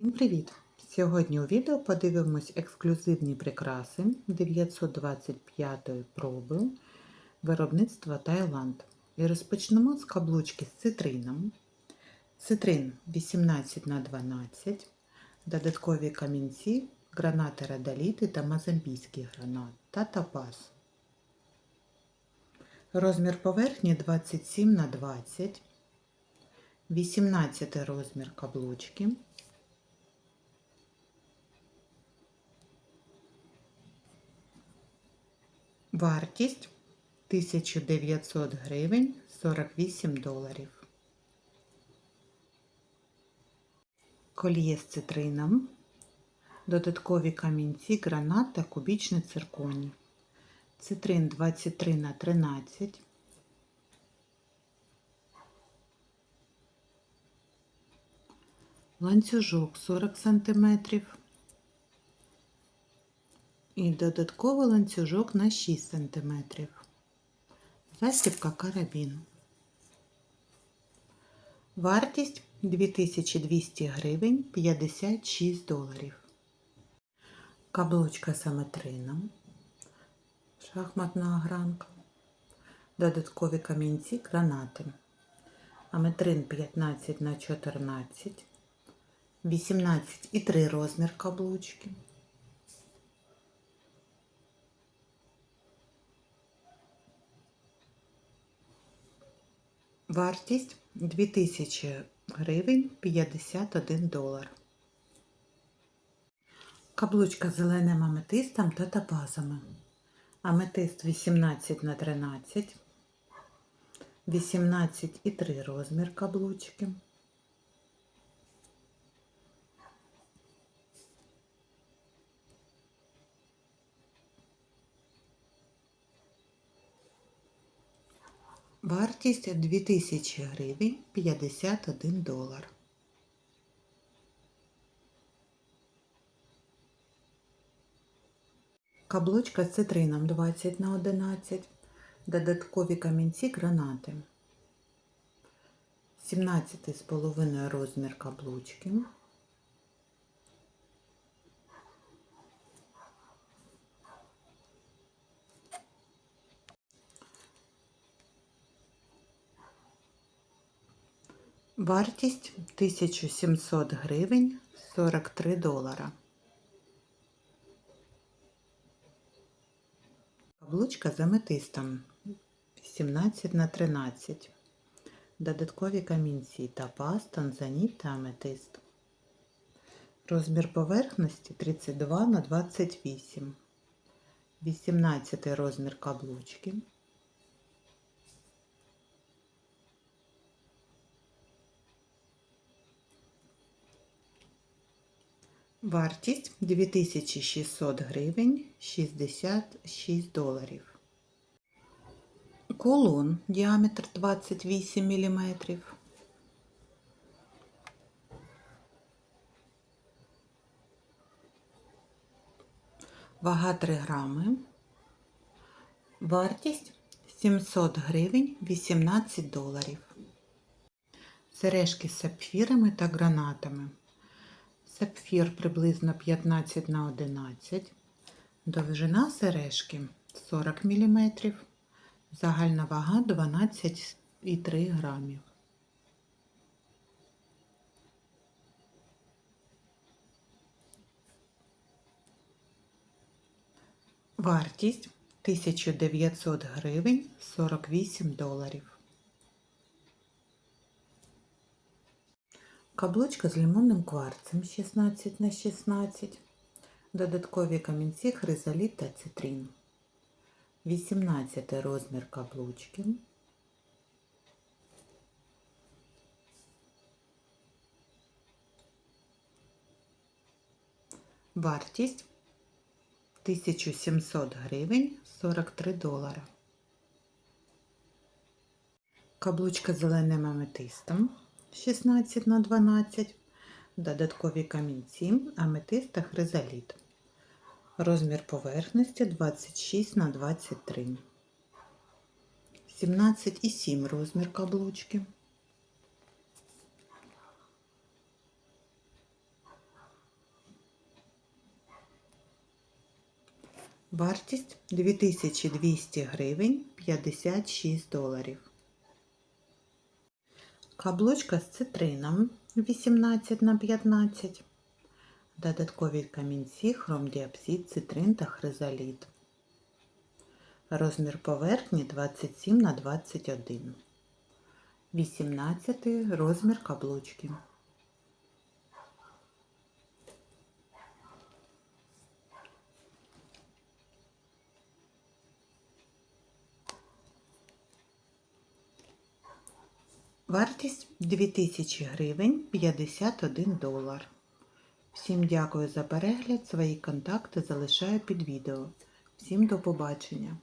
Привіт! Сьогодні у відео подивимось ексклюзивні прикраси 925 проби виробництва Таїланд. І розпочнемо з каблучки з цитрином. Цитрин 18х12, додаткові камінці, гранати радоліти та мозамбійський гранат та топаз. Розмір поверхні 27 на 20, 18 розмір каблучки. Вартість 1900 гривень 48 доларів. Кольє з цитрином, додаткові камінці, гранат та кубічний цирконій. Цитрин 23 на 13. Ланцюжок 40 см. І додатковий ланцюжок на 6 см. Застібка карабін. Вартість 2200 гривень 56 доларів. Каблучка аметрином. Шахматна огранка. Додаткові камінці гранати. Аметрин 15 на 14. 18 і 3 розмір каблучки. Вартість 2000 гривень 51 долар. Каблучка з зеленим аметистом та топазами. Аметист 18 на 13, 18 і 3 розмір каблучки. Вартість 2000 гривень 51 долар. Каблучка з цитрином 20 на 11, додаткові камінці гранати. 17 з половиною розмір каблучки. Вартість 1700 гривень 43 долара. Каблучка з аметистом 17 на 13. Додаткові камінці топаз, танзаніт та аметист. Розмір поверхності 32 на 28. 18 розмір каблучки. Вартість 2600 гривень 66 доларів. Кулон діаметр 28 мм. Вага 3 грами. Вартість 700 гривень 18 доларів. Сережки з сапфірами та гранатами. Сапфір приблизно 15 на 11, довжина сережки 40 мм, загальна вага 12,3 грамів. Вартість 1900 гривень 48 доларів. Каблучка з лимонним кварцем 16 на 16, додаткові камінці хризоліт та цитрин. 18 розмір каблучки. Вартість 1700 гривень 43 долара. Каблучка з зеленим аметистом 16 на 12, додаткові камінці, аметист та хризаліт. Розмір поверхності 26 на 23, 17,7 розмір каблучки. Вартість 2200 гривень 56 доларів. Каблучка з цитрином 18 на 15. Додаткові камінці, хромдіапсід, цитрин та хризаліт. Розмір поверхні 27 на 21. 18 розмір каблучки. Вартість 2000 гривень 51 долар. Всім дякую за перегляд. Свої контакти залишаю під відео. Всім до побачення!